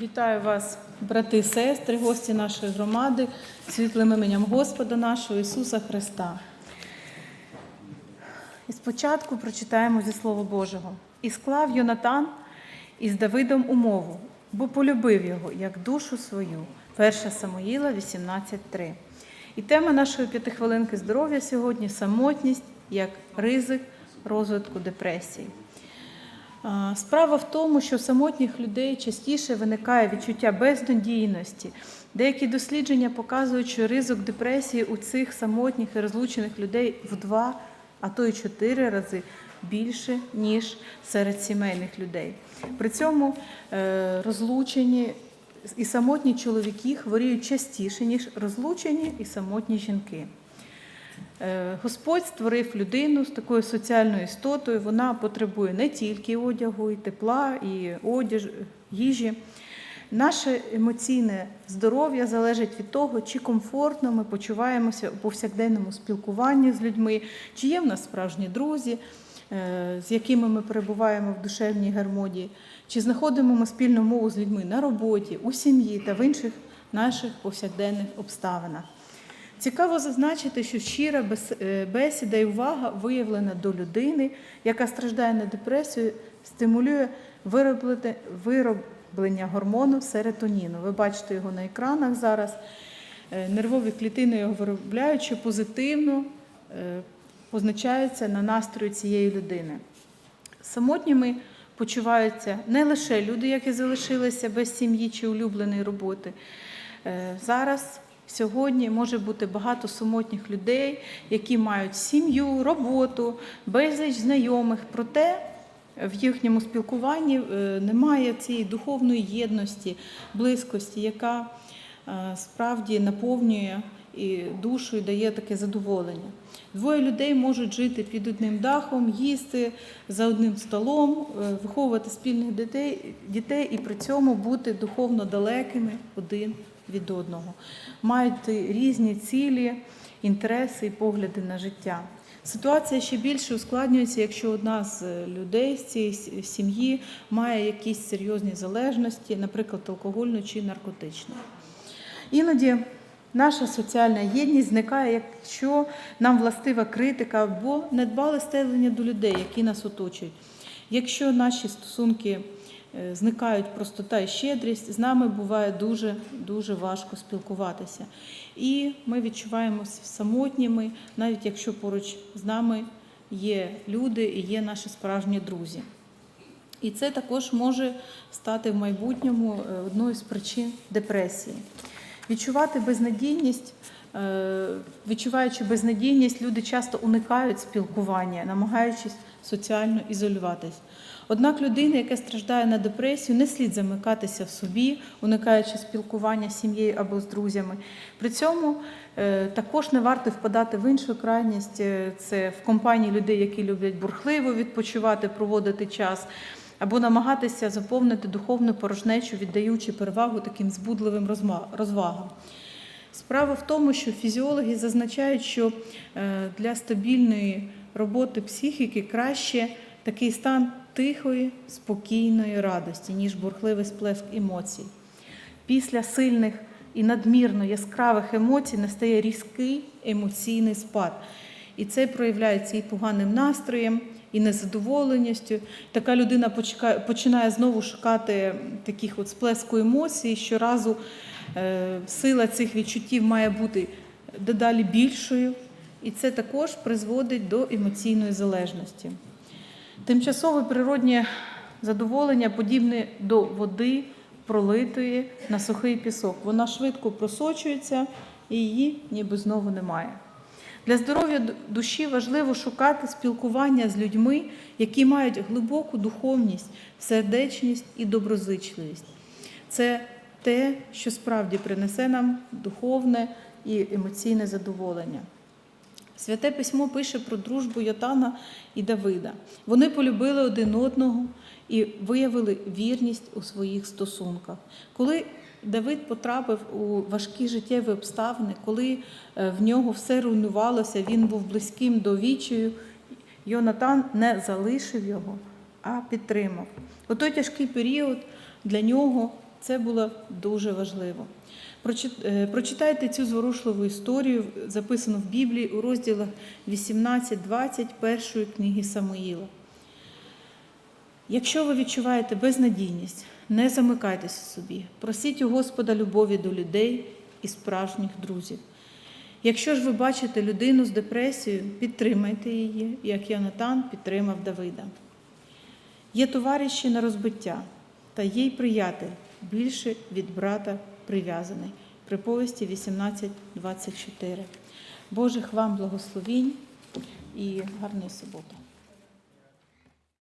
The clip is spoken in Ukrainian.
Вітаю вас, брати і сестри, гості нашої громади, світлим іменем Господа нашого Ісуса Христа. І спочатку прочитаємо зі Слова Божого. І склав Йонатан із Давидом умову, бо полюбив його як душу свою. 1 Самуїла 18.3. І тема нашої п'ятихвилинки здоров'я сьогодні самотність як ризик розвитку депресії. Справа в тому, що у самотніх людей частіше виникає відчуття безнадійності. Деякі дослідження показують, що ризик депресії у цих самотніх і розлучених людей в два, а то й чотири рази більше, ніж серед сімейних людей. При цьому е, розлучені і самотні чоловіки хворіють частіше, ніж розлучені і самотні жінки. Е, Господь створив людину з такою соціальною істотою. Вона потребує не тільки одягу, і тепла, і одяж, їжі. Наше емоційне здоров'я залежить від того, чи комфортно ми почуваємося у повсякденному спілкуванні з людьми, чи є в нас справжні друзі, е, з якими ми перебуваємо в душевній гармонії, чи знаходимо ми спільну мову з людьми на роботі, у сім'ї та в інших наших повсякденних обставинах. Цікаво зазначити, що щира е, бесіда і увага виявлена до людини, яка страждає на депресію, стимулює вироблення гормону серотоніну. Ви бачите його на екранах зараз. Е, Нервові клітини його виробляють, що позитивно е, позначається на настрої цієї людини. Самотніми почуваються не лише люди, які залишилися без сім'ї чи улюбленої роботи. Зараз сьогодні може бути багато самотніх людей, які мають сім'ю, роботу, безліч знайомих. Проте в їхньому спілкуванні е, немає цієї духовної єдності, близькості, яка е, справді наповнює і душу і дає таке задоволення. Двоє людей можуть жити під одним дахом, їсти за одним столом, е, виховувати спільних дітей і при цьому бути духовно далекими один від одного, мають різні цілі, інтереси і погляди на життя. Ситуація ще більше ускладнюється, якщо одна з людей з цієї сім'ї має якісь серйозні залежності, наприклад, алкогольну чи наркотичну. Іноді наша соціальна єдність зникає, якщо нам властива критика або недбале ставлення до людей, які нас оточують. Якщо наші стосунки е, зникають простота і щедрість, з нами буває дуже дуже важко спілкуватися. І ми відчуваємося самотніми, навіть якщо поруч з нами є люди і є наші справжні друзі. І це також може стати в майбутньому е, одною з причин депресії. Відчувати безнадійність, е, відчуваючи безнадійність, люди часто уникають спілкування, намагаючись соціально ізолюватись. Однак людина, яка страждає на депресію, не слід замикатися в собі, уникаючи спілкування з сім'єю або з друзями. При цьому е, також не варто впадати в іншу крайність. е, Це в компанії людей, які люблять бурхливо відпочивати, проводити час або намагатися заповнити духовну порожнечу, віддаючи перевагу таким збудливим розвагам. Справа в тому, що фізіологи зазначають, що е, для стабільної роботи психіки краще такий стан тихої, спокійної радості, ніж бурхливий сплеск емоцій. Після сильних і надмірно яскравих емоцій настає різкий емоційний спад. І це проявляється і поганим настроєм, і незадоволеністю. Така людина починає знову шукати таких от сплеску емоцій. Щоразу е, сила цих відчуттів має бути дедалі більшою, і це також призводить до емоційної залежності. Тимчасове природнє задоволення подібне до води, пролитої на сухий пісок. Вона швидко просочується і її ніби знову немає. Для здоров'я душі важливо шукати спілкування з людьми, які мають глибоку духовність, сердечність і доброзичливість. Це те, що справді принесе нам духовне і емоційне задоволення. Святе письмо пише про дружбу Йотана і Давида. Вони полюбили один одного і виявили вірність у своїх стосунках. Коли Давид потрапив у важкі життєві обставини, коли е, в нього все руйнувалося, він був близьким до вічою, Йонатан не залишив його, а підтримав. У тяжкий період для нього Це було дуже важливо. Е, Прочитайте цю зворушливу історію, записану в Біблії у розділах 18-20 першої книги Самуїла. Якщо ви відчуваєте безнадійність, не замикайтеся собі. Просіть у Господа любові до людей і справжніх друзів. Якщо ж ви бачите людину з депресією, підтримайте її, як Йонатан підтримав Давида. Є товариші на розбиття, та є й приятель, більше від брата прив'язаний. Приповісті 18.24. Божих вам благословінь і гарної суботи.